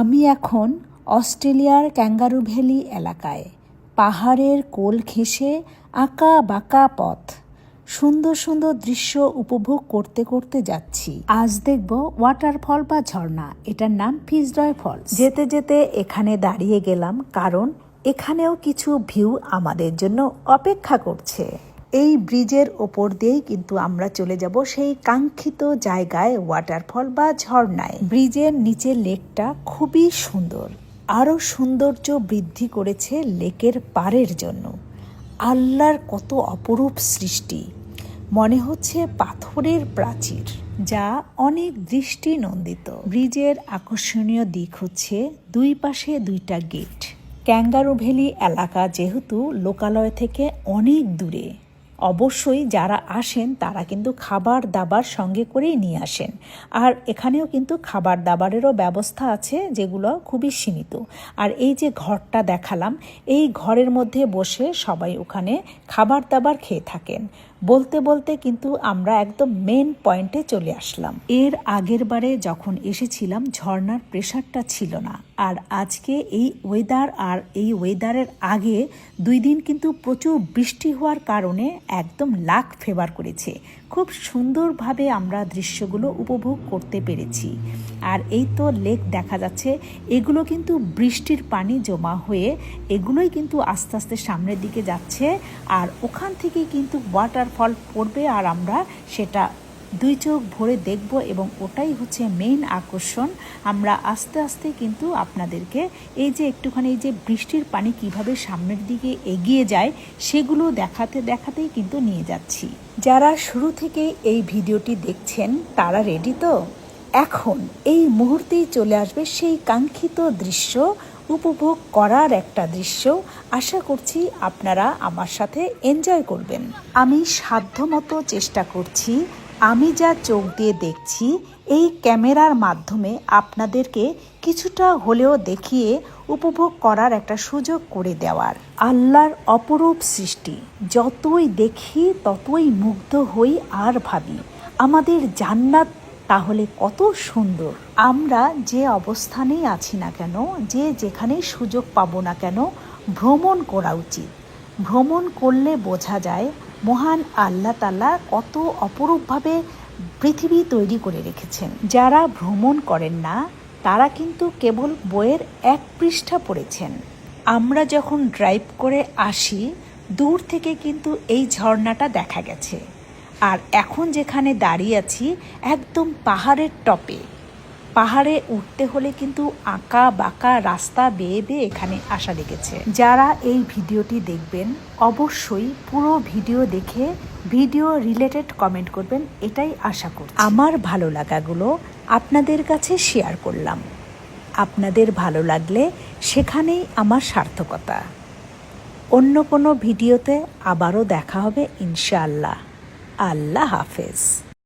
আমি এখন অস্ট্রেলিয়ার ক্যাঙ্গারু ভ্যালি এলাকায়, পাহাড়ের কোল ঘেঁষে আঁকা বাঁকা পথ, সুন্দর সুন্দর দৃশ্য উপভোগ করতে করতে যাচ্ছি। আজ দেখব ওয়াটারফল বা ঝর্ণা, এটার নাম ফিজরয় ফলস যেতে যেতে এখানে দাঁড়িয়ে গেলাম কারণ এখানেও কিছু ভিউ আমাদের জন্য অপেক্ষা করছে। এই ব্রিজের ওপর দিয়েই কিন্তু আমরা চলে যাব সেই কাঙ্ক্ষিত জায়গায় ওয়াটারফল বা ঝর্ণায়। ব্রিজের নিচে লেকটা খুবই সুন্দর। আরও সৌন্দর্য বৃদ্ধি করেছে লেকের পাড়ের জন্য। আল্লাহর কত অপরূপ সৃষ্টি। মনে হচ্ছে পাথরের প্রাচীর, যা অনেক দৃষ্টি নন্দিত ব্রিজের আকর্ষণীয় দিক হচ্ছে দুই পাশে দুইটা গেট। ক্যাঙ্গারু ভ্যালি এলাকা যেহেতু লোকালয় থেকে অনেক দূরে। অবশ্যই যারা আসেন, তারা কিন্তু খাবার দাবার সঙ্গে করেই নিয়ে আসেন। আর এখানেও কিন্তু খাবার দাবারেরও ব্যবস্থা আছে, যেগুলো খুবই সীমিত। আর এই যে ঘরটা দেখালাম, এই ঘরের মধ্যে বসে সবাই ওখানে খাবার দাবার খেয়ে থাকেন। বলতে বলতে কিন্তু আমরা একদম মেন পয়েন্টে চলে আসলাম। এর আগের বারে যখন এসেছিলাম ঝর্নার প্রেশারটা ছিল না। আর আজকে এই ওয়েদার আর এই ওয়েদারের আগে দুই দিন কিন্তু প্রচুর বৃষ্টি হওয়ার কারণে একদম লাক ফেভার করেছে। খুব সুন্দরভাবে আমরা দৃশ্যগুলো উপভোগ করতে পেরেছি। আর এই তো লেক দেখা যাচ্ছে, এগুলো কিন্তু বৃষ্টির পানি জমা হয়ে এগুলোই কিন্তু আস্তে আস্তে সামনের দিকে যাচ্ছে। আর ওখান থেকেই কিন্তু ওয়াটারফল পড়বে আর আমরা সেটা দুই চোখ ভরে দেখব এবং ওটাই হচ্ছে মেইন আকর্ষণ। আমরা আস্তে আস্তে কিন্তু আপনাদেরকে এই যে একটুখানি এই যে বৃষ্টির পানি কীভাবে সামনের দিকে এগিয়ে যায়, সেগুলো দেখাতে দেখাতেই কিন্তু নিয়ে যাচ্ছি। যারা শুরু থেকে এই ভিডিওটি দেখছেন, তারা রেডি তো? এখন এই মুহূর্তেই চলে আসবে সেই কাঙ্ক্ষিত দৃশ্য উপভোগ করার একটা দৃশ্য আশা করছি আপনারা আমার সাথে এনজয় করবেন। আমি সাধ্যমতো চেষ্টা করছি, আমি যা চোখ দিয়ে দেখছি, এই ক্যামেরার মাধ্যমে আপনাদেরকে কিছুটা হলেও দেখিয়ে উপভোগ করার একটা সুযোগ করে দেওয়ার। আল্লাহর অপরূপ সৃষ্টি, যতই দেখি ততই মুগ্ধ হই আর ভাবি। আমাদের জান্নাত তাহলে কত সুন্দর। আমরা যে অবস্থানেই আছি না কেন, যে যেখানেই সুযোগ পাবো না কেন, ভ্রমণ করা উচিত। ভ্রমণ করলে বোঝা যায়, মহান আল্লাহ তালা কত অপরূপভাবে পৃথিবী তৈরি করে রেখেছেন। যারা ভ্রমণ করেন না, তারা কিন্তু কেবল বইয়ের এক পৃষ্ঠা পড়েছেন। আমরা যখন ড্রাইভ করে আসি, দূর থেকে কিন্তু এই ঝর্ণাটা দেখা গেছে। আর এখন যেখানে দাঁড়িয়ে আছি, একদম পাহাড়ের টপে। পাহাড়ে উঠতে হলে কিন্তু আঁকা বাঁকা রাস্তা বেয়ে বেয়ে এখানে আসা লেগেছে। যারা এই ভিডিওটি দেখবেন, অবশ্যই পুরো ভিডিও দেখে ভিডিও রিলেটেড কমেন্ট করবেন, এটাই আশা করছি। আমার ভালো লাগাগুলো আপনাদের কাছে শেয়ার করলাম। আপনাদের ভালো লাগলে সেখানেই আমার সার্থকতা। অন্য কোনো ভিডিওতে আবারও দেখা হবে, ইনশাআল্লাহ। আল্লাহ হাফেজ।